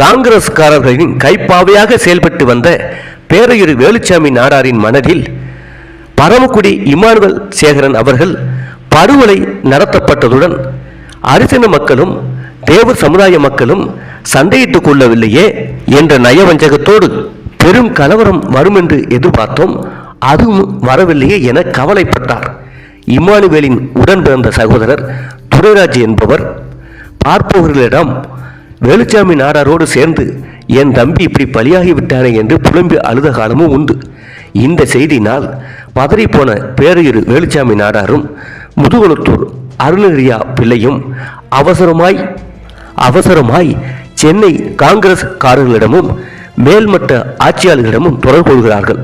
காங்கிரஸ்காரர்களின் கைப்பாவையாக செயல்பட்டு வந்த பேரையூர் வேலுச்சாமி நாடாரின் மனதில் பரமக்குடி இமானுவல் சேகரன் அவர்கள் படுகொலை நடத்தப்பட்டதுடன் அரிசன மக்களும் தேவர் சமுதாய மக்களும் சண்டையிட்டுக் கொள்ளவில்லையே என்ற நயவஞ்சகத்தோடு பெரும் கலவரம் வரும் என்று எதிர்பார்த்தோம். அதுவும் வரவில்லையே என கவலைப்பட்டார். இம்மானுவேலின் உடன் பிறந்த சகோதரர் துரைராஜ் என்பவர். பார்ப்பவர்களிடம் வேலுச்சாமி நாடாரோடு சேர்ந்து என் தம்பி இப்படி பலியாகி விட்டானே என்று புலம்பி அழுத காலமும் உண்டு. இந்த செய்தினால் பதறிப்போன பேரையூர் வேலுச்சாமி நாடாரும் முதுகுளத்தூர் அருணகிரியா பிள்ளையும் அவசரமாய் அவசரமாய் சென்னை காங்கிரஸ் காரர்களிடமும் மேல்மட்ட ஆட்சியாளர்களிடமும் தொடர்பு கொள்கிறார்கள்.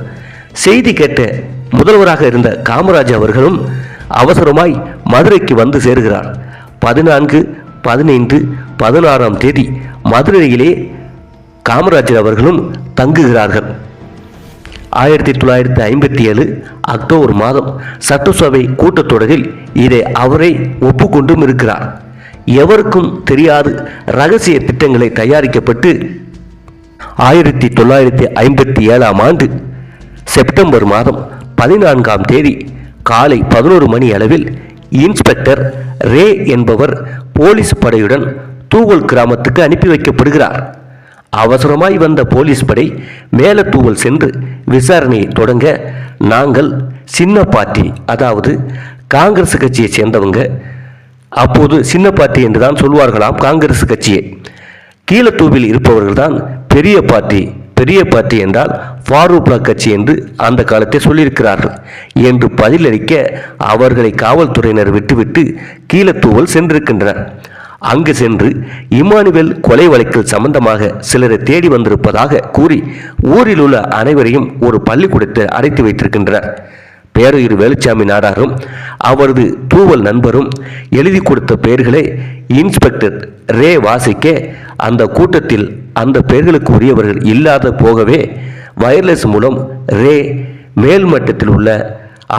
செய்தி கேட்ட முதல்வராக இருந்த காமராஜ் அவர்களும் அவசரமாய் மதுரைக்கு வந்து சேர்கிறார். பதினான்கு பதினைந்து பதினாறாம் தேதி மதுரையிலே காமராஜர் அவர்களும் தங்குகிறார்கள். ஆயிரத்தி தொள்ளாயிரத்தி ஐம்பத்தி ஏழு அக்டோபர் மாதம் சட்டசபை கூட்டத்தொடரில் இதை அவரை ஒப்புக்கொண்டும் இருக்கிறார். எவருக்கும் தெரியாது ரகசிய திட்டங்களை தயாரிக்கப்பட்டு ஆயிரத்தி தொள்ளாயிரத்தி ஐம்பத்தி ஏழாம் ஆண்டு செப்டம்பர் மாதம் பதினான்காம் தேதி காலை பதினோரு மணி அளவில் இன்ஸ்பெக்டர் ரே என்பவர் போலீஸ் படையுடன் தூவல் கிராமத்துக்கு அனுப்பி வைக்கப்படுகிறார். அவசரமாய் வந்த போலீஸ் படை மேலத்தூவல் சென்று விசாரணையை தொடங்க நாங்கள் சின்ன பார்ட்டி அதாவது காங்கிரஸ் கட்சியை சேர்ந்தவங்க. அப்போது சின்ன பார்ட்டி என்று தான் சொல்வார்களாம் காங்கிரஸ் கட்சியை. கீழத்தூவில் இருப்பவர்கள் தான் பெரிய பார்ட்டி பெரிய பார்ட்டி என்றால் ஃபாரூக் கட்சி என்று அந்த காலத்தை சொல்லியிருக்கிறார்கள் என்று பதிலளிக்க அவர்களை காவல்துறையினர் விட்டுவிட்டு கீழத்தூவல் சென்றிருக்கின்றனர். அங்கு சென்று இமானுவேல் கொலை வழக்கில் சம்பந்தமாக சிலரை தேடி வந்திருப்பதாக கூறி ஊரில் உள்ள அனைவரையும் ஒரு பள்ளிக்கூடத்தில் அடைத்து வைத்திருக்கின்றனர். பேரையூர் வேலுச்சாமி நாடாரும் அவரது தூவல் நண்பரும் எழுதி கொடுத்த பெயர்களை இன்ஸ்பெக்டர் ரே வாசிக்க அந்த கூட்டத்தில் அந்த பெயர்களுக்கு உரியவர்கள் இல்லாத போகவே வயர்லெஸ் மூலம் ரே மேல்மட்டத்தில் உள்ள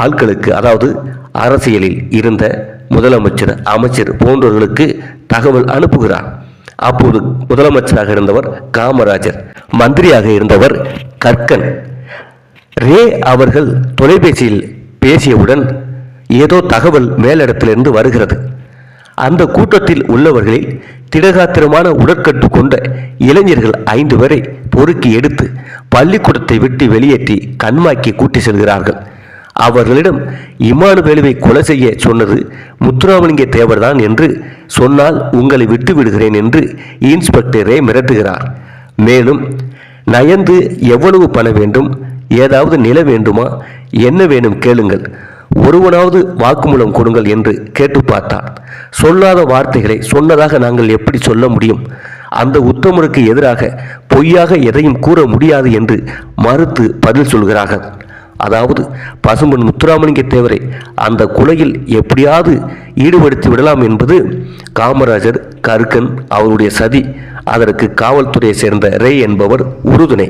ஆட்களுக்கு அதாவது அரசியலில் இருந்த முதலமைச்சர் அமைச்சர் போன்றவர்களுக்கு தகவல் அனுப்புகிறார். அப்போது முதலமைச்சராக இருந்தவர் காமராஜர் மந்திரியாக இருந்தவர் கற்கன். ரே அவர்கள் தொலைபேசியில் பேசியவுடன் ஏதோ தகவல் மேலிடத்திலிருந்து வருகிறது. அந்த கூட்டத்தில் உள்ளவர்களில் திடகாத்திரமான உடற்கட்டு கொண்ட இளைஞர்கள் ஐந்து பேரை பொறுக்கி எடுத்து பள்ளிக்கூடத்தை விட்டு வெளியேற்றி கண்மாக்கி கூட்டி செல்கிறார்கள். அவர்களிடம் இமானுவேலுவை கொலை செய்ய சொன்னது முத்துராமலிங்க தேவர்தான் என்று சொன்னால் உங்களை விட்டு விடுகிறேன் என்று இன்ஸ்பெக்டரே மிரட்டுகிறார். மேலும் நயந்து எவ்வளவு பண வேண்டும் ஏதாவது நில வேண்டுமா என்ன வேணும் கேளுங்கள். ஒருவனாவது வாக்குமூலம் கொடுங்கள் என்று கேட்டு பார்த்தான் சொல்லாத வார்த்தைகளை சொன்னதாக நாங்கள் எப்படி சொல்ல முடியும்? அந்த உத்தமருக்கு எதிராக பொய்யாக எதையும் கூற முடியாது என்று மறுத்து பதில் சொல்கிறார்கள். அதாவது பசும்பன் முத்துராமலிங்க தேவரை அந்த குலையில் எப்படியாவது ஈடுபடுத்தி விடலாம் என்பது காமராஜர் கருக்கன் அவருடைய சதி அதற்கு காவல்துறையை சேர்ந்த ரே என்பவர் உறுதுணை.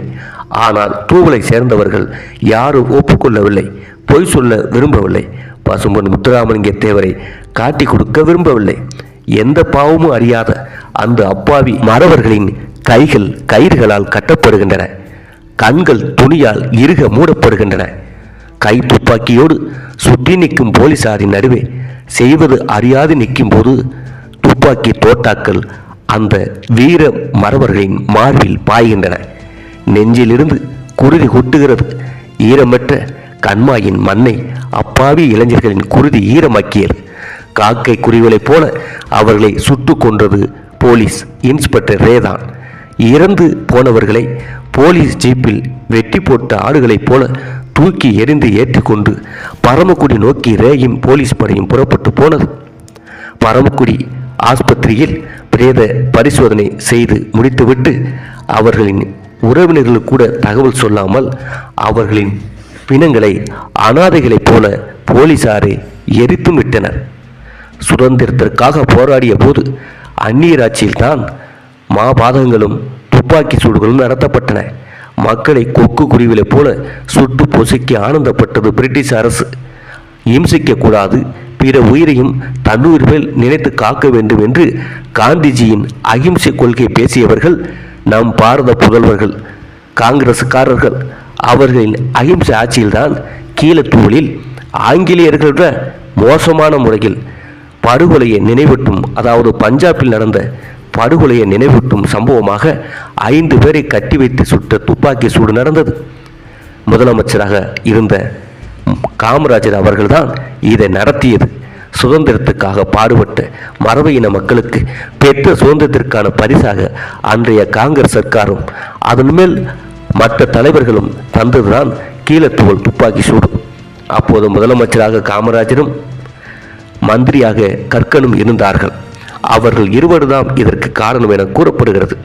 ஆனால் தூவலை சேர்ந்தவர்கள் யாரும் ஒப்புக்கொள்ளவில்லை. பொய் சொல்ல விரும்பவில்லை. பசும்பொன் முத்துராமலிங்க தேவரை காட்டி கொடுக்க விரும்பவில்லை. எந்த பாவமும் அறியாத அந்த அப்பாவி மறவர்களின் கைகள் கயிறுகளால் கட்டப்படுகின்றன. கண்கள் துணியால் இறுக மூடப்படுகின்றன. கை துப்பாக்கியோடு சுற்றி நிற்கும் போலீசாரின் நடுவே செய்வது அறியாது நிற்கும் போது துப்பாக்கி தோட்டாக்கள் அந்த வீர மறவர்களின் மார்பில் பாய்கின்றன. நெஞ்சிலிருந்து குருதி கொட்டுகிறது. ஈரமற்ற கண்மாயின் மண்ணை அப்பாவி இளைஞர்களின் குருதி ஈரமாக்கியது. காக்கை குருவிகளைப் போல அவர்களை சுட்டு கொன்றது போலீஸ் இன்ஸ்பெக்டர் ரேதான் இறந்து போனவர்களை போலீஸ் ஜீப்பில் வெட்டி போட்ட ஆடுகளைப் போல தூக்கி எறிந்து ஏற்றிக்கொண்டு பரமக்குடி நோக்கி ரேயும் போலீஸ் படையும் புறப்பட்டு போனது. பரமக்குடி ஆஸ்பத்திரியில் பிரேத பரிசோதனை செய்து முடித்துவிட்டு அவர்களின் உறவினர்களுக்கு கூட தகவல் சொல்லாமல் அவர்களின் பிணங்களை அனாதைகளைப் போல போலீசாரை எரித்தும் விட்டனர் சுதந்திரத்திற்காக போராடிய போது அந்நியர் ஆட்சியில்தான் மாபாதகங்களும் துப்பாக்கி சூடுகளும் நடத்தப்பட்டன. மக்களை கொக்கு குருவிலை போல சுட்டு பொசுக்கி ஆனந்தப்பட்டது பிரிட்டிஷ் அரசு. இம்சிக்க கூடாது பிற உயிரையும் தன்னுயிர் மேல் நினைத்து காக்க வேண்டும் என்று காந்திஜியின் அகிம்சை கொள்கை பேசியவர்கள் நம் பாரத புதல்வர்கள் காங்கிரசுக்காரர்கள் அவர்களின் அகிம்சை ஆட்சியில்தான் கீழத்தூளில் ஆங்கிலேயர்களோட மோசமான முறையில் படுகொலையை நினைவூட்டும் அதாவது பஞ்சாபில் நடந்த படுகொலையை நினைவூட்டும் சம்பவமாக ஐந்து பேரை கட்டி வைத்து சுட்ட துப்பாக்கி சூடு நடந்தது. முதலமைச்சராக இருந்த காமராஜர் அவர்கள்தான் இதை நடத்தியது. சுதந்திரத்துக்காக பாடுபட்ட மரபு இன மக்களுக்கு பெற்ற சுதந்திரத்திற்கான பரிசாக அன்றைய காங்கிரஸ் சர்க்காரும் அதன் மேல் மற்ற தலைவர்களும் தந்ததுதான் கீழத்துவல் துப்பாக்கி சூடு. அப்போது முதலமைச்சராக காமராஜரும் மந்திரியாக கற்கனும் இருந்தார்கள். அவர்கள் இருவர்தான் இதற்கு காரணம் என கூறப்படுகிறது.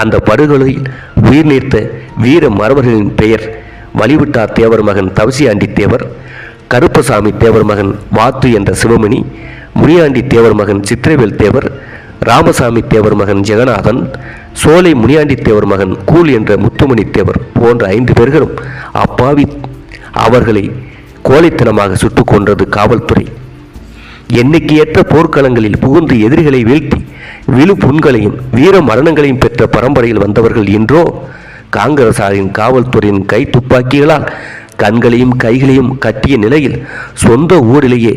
அந்த படுகொலையில் உயிர் நீர்த்த வீர மரபர்களின் பெயர் வழிவிட்டார் தேவர் மகன் தவசியாண்டி தேவர் கருப்பசாமி தேவர் மகன் வாத்து என்ற சிவமணி முனியாண்டி தேவர் மகன் சித்திரவேல் தேவர் ராமசாமி தேவர் மகன் ஜெகநாதன் சோலை முனியாண்டித்தேவர் மகன் கூல் என்ற முத்துமணி தேவர் போன்ற ஐந்து பேர்களும் அப்பாவி அவர்களை கோழைத்தனமாக சுட்டுக் கொன்றது காவல்துறை. எண்ணிக்கையற்ற போர்க்களங்களில் புகுந்து எதிரிகளை வீழ்த்தி விழு புண்களையும் வீர மரணங்களையும் பெற்ற பரம்பரையில் வந்தவர்கள் இன்றோ காங்கிரசாரின் காவல்துறையின் கை துப்பாக்கிகளால் கண்களையும் கைகளையும் கட்டிய நிலையில் சொந்த ஊரிலேயே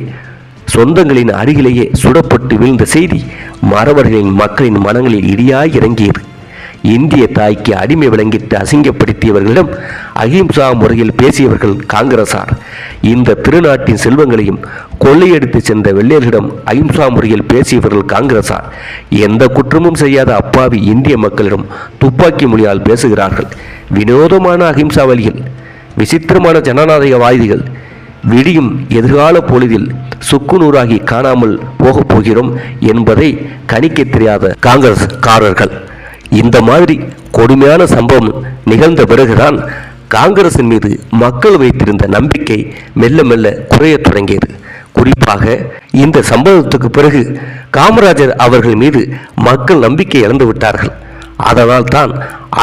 சொந்தங்களின் அருகிலேயே சுடப்பட்டு வீழ்ந்த செய்தி மறவர்களின் மக்களின் மனங்களில் இடியாய் இறங்கியது. இந்திய தாய்க்கு அடிமை விளங்கிட்டு அசிங்கப்படுத்தியவர்களிடம் அஹிம்சா முறையில் பேசியவர்கள் காங்கிரசார் இந்த திருநாட்டின் செல்வங்களையும் கொள்ளையடித்து சென்ற வெள்ளையர்களிடம் அஹிம்சா முறையில் பேசியவர்கள் காங்கிரசார் எந்த குற்றமும் செய்யாத அப்பாவி இந்திய மக்களிடம் துப்பாக்கி மொழியால் பேசுகிறார்கள். வினோதமான அஹிம்சா வழியில் விசித்திரமான ஜனநாயகவாதிகள் விடியும் எதிர்கால பொழுதில் சுக்குநூறாகி காணாமல் போகப் போகிறோம் என்பதை கணிக்க தெரியாத காங்கிரஸ்காரர்கள். இந்த மாதிரி கொடுமையான சம்பவம் நிகழ்ந்த பிறகுதான் காங்கிரசின் மீது மக்கள் வைத்திருந்த நம்பிக்கை மெல்ல மெல்ல குறையத் தொடங்கியது. குறிப்பாக இந்த சம்பவத்துக்கு பிறகு காமராஜர் அவர்கள் மீது மக்கள் நம்பிக்கை இழந்து விட்டார்கள். அதனால் தான்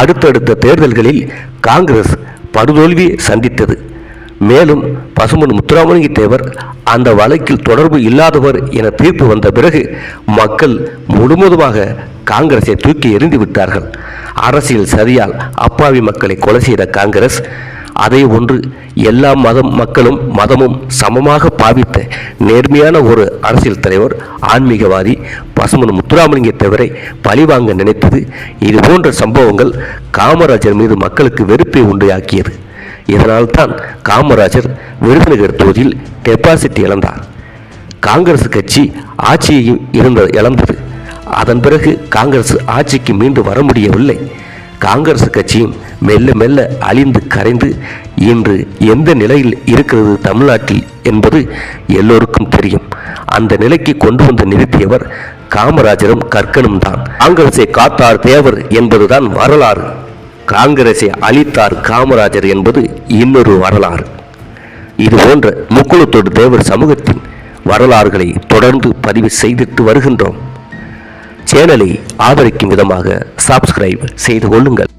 அடுத்தடுத்த தேர்தல்களில் காங்கிரஸ் படுதோல்வி சந்தித்தது. மேலும் பசுமன் முத்துராமலிங்க தேவர் அந்த வழக்கில் தொடர்பு இல்லாதவர் என தீர்ப்பு வந்த பிறகு மக்கள் முழுவதுமாக காங்கிரஸை தூக்கி எறிந்து விட்டார்கள். அரசியல் சரியால் அப்பாவி மக்களை கொலை செய்த காங்கிரஸ் அதை ஒன்று எல்லா மதம் மக்களும் மதமும் சமமாக பாவித்த நேர்மையான ஒரு அரசியல் தலைவர் ஆன்மீகவாதி பசுமன் முத்துராமலிங்க தேவரை பழிவாங்க நினைத்தது. இது போன்ற சம்பவங்கள் காமராஜர் மீது மக்களுக்கு வெறுப்பை உண்டாக்கியது. இதனால்தான் காமராஜர் விருதுநகர் தொகுதியில் டெபாசிட் இழந்தார். காங்கிரஸ் கட்சி ஆட்சியையும் இருந்த இழந்தது. அதன் பிறகு காங்கிரஸ் ஆட்சிக்கு மீண்டு வர முடியவில்லை. காங்கிரஸ் கட்சியும் மெல்ல மெல்ல அழிந்து கரைந்து இன்று எந்த நிலையில் இருக்கிறது தமிழ்நாட்டில் என்பது எல்லோருக்கும் தெரியும். அந்த நிலைக்கு கொண்டு வந்து நிறுத்தியவர் காமராஜரும் கற்கனும் தான். காங்கிரஸை காத்தார் தேவர் என்பதுதான் வரலாறு. காங்கிரஸை அழித்தார் காமராஜர் என்பது இன்னொரு வரலாறு. இது போன்ற முக்குளத்தோடு தேவர் சமூகத்தின் வரலாறுகளை தொடர்ந்து பதிவு செய்திட்டு வருகின்றோம். சேனலை ஆதரிக்கும் விதமாக சப்ஸ்கிரைப் செய்து கொள்ளுங்கள்.